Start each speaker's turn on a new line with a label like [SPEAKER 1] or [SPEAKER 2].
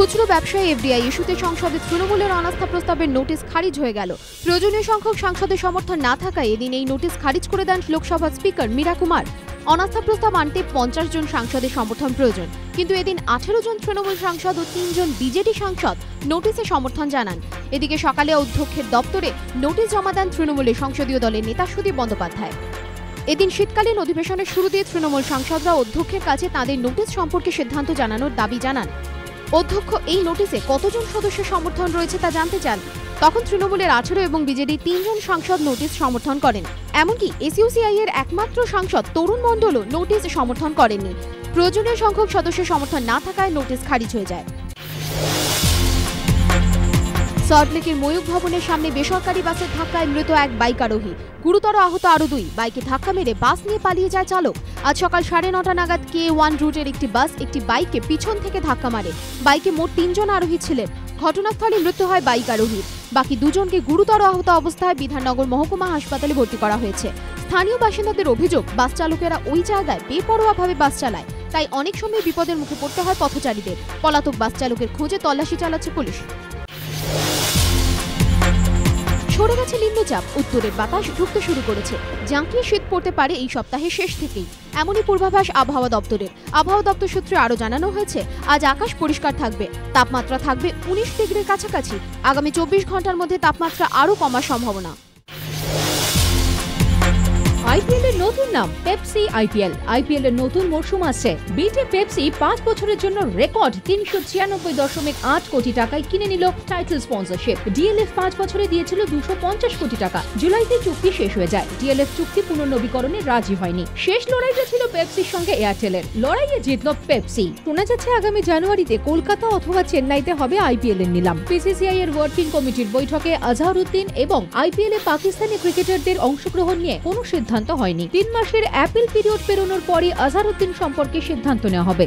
[SPEAKER 1] খুচরো ব্যবসায়ী এফডিআই ইস্যুতে সংসদে তৃণমূলের অনাস্থা প্রস্তাবের নোটিশ খারিজ হয়ে গেল। প্রয়োজনীয় সংখ্যক সাংসদের সমর্থন না থাকায় এদিন এই নোটিশ খারিজ করে দেন লোকসভার স্পিকার মীরা কুমার। অনাস্থা প্রস্তাব আনতে পঞ্চাশ জন সাংসদের সমর্থন প্রয়োজন। কিন্তু এদিন আঠেরো জন তৃণমূল সাংসদ ও তিনজন বিজেডি সাংসদ নোটিশে সমর্থন জানান। এদিকে সকালে অধ্যক্ষের দপ্তরে নোটিশ জমা দেন তৃণমূলের সংসদীয় দলের নেতা সুদীপ বন্দ্যোপাধ্যায়। এদিন শীতকালীন অধিবেশনের শুরু দিয়ে তৃণমূল সাংসদরা অধ্যক্ষের কাছে তাদের নোটিশ সম্পর্কে সিদ্ধান্ত জানানোর দাবি জানান। অধ্যক্ষ এই নোটিসে কতজন সদস্যের সমর্থন রয়েছে তা জানতে চান। তখন তৃণমূলের আঠেরো এবং বিজেডি তিনজন সাংসদ নোটিশ সমর্থন করেন। এমনকি এসইউসিআই এর একমাত্র সাংসদ তরুণ মণ্ডলও নোটিশ সমর্থন করেননি। প্রয়োজনীয় সংখ্যক সদস্যের সমর্থন না থাকায় নোটিশ খারিজ হয়ে যায়। সল্টলেকের ময়ূক ভবনের সামনে বেসরকারি বাসের ধাক্কায় মৃত এক বাইক আরোহী গুরুতর আহত আরও দুই। বাইকে ধাক্কা মেরে বাস নিয়ে পালিয়ে যায় চালক। আজ সকাল সাড়ে নটা নাগাদ কে ওয়ান রুটের একটি বাস একটি বাইকে পিছন থেকে ধাক্কা মারে। বাইকে মোট তিনজন আরোহী ছিলেন। ঘটনাস্থলে মৃত্যু হয় বাইক আরোহীর বাকি দুজনকে গুরুতর আহত অবস্থায় বিধাননগর মহকুমা হাসপাতালে ভর্তি করা হয়েছে। স্থানীয় বাসিন্দাদের অভিযোগ, বাস চালকেরা ওই জায়গায় বেপরোয়াভাবে বাস চালায়। তাই অনেক সময় বিপদের মুখে পড়তে হয় পথচারীদের। পলাতক বাস চালকের খোঁজে তল্লাশি চালাচ্ছে পুলিশ। সরে গেছে নিম্নচাপ। উত্তরের বাতাস ঢুকতে শুরু করেছে। জাঁকিয়ে শীত পড়তে পারে এই সপ্তাহের শেষ থেকেই। এমনই পূর্বাভাস আবহাওয়া দপ্তরের। আবহাওয়া দপ্তর সূত্রে আরও জানানো হয়েছে, আজ আকাশ পরিষ্কার থাকবে। তাপমাত্রা থাকবে উনিশ ডিগ্রির কাছাকাছি। আগামী চব্বিশ ঘণ্টার মধ্যে তাপমাত্রা আরও কমার সম্ভাবনা।
[SPEAKER 2] আইপিএল এর নতুন নাম, পেপসি আইপিএল আইপিএল এর নতুন মরশুম আসছে। বিটে পেপসি পাঁচ বছরের জন্য রেকর্ড, তিনশো ছিয়ানব্বই দশমিক আট কোটি টাকায় কিনে নিল টাইটেল স্পন্সরশিপ। ডিএলএফ পাঁচ বছরে দিয়েছিল দুশো পঞ্চাশ কোটি টাকা। জুলাইতে চুক্তি শেষ হয়ে যায়। ডিএলএফ চুক্তি পুনর্নবীকরণে রাজি হয়নি। শেষ লড়াইটা ছিল পেপসির সঙ্গে এয়ারটেলের। লড়াইয়ে জিতল পেপসি। শোনা যাচ্ছে আগামী জানুয়ারিতে কলকাতা অথবা চেন্নাইতে হবে আইপিএল এর নিলাম। পিসিসিআই এর ওয়ার্কিং কমিটির বৈঠকে আজহারউদ্দিন এবং আইপিএল এ পাকিস্তানি ক্রিকেটারদের অংশগ্রহণ নিয়ে কোনো সিদ্ধান্ত হয়নি। তিন মাসের অ্যাপিল পিরিয়ড পেরোনোর পরই আজহারউদ্দিন সম্পর্কে সিদ্ধান্ত নেওয়া হবে।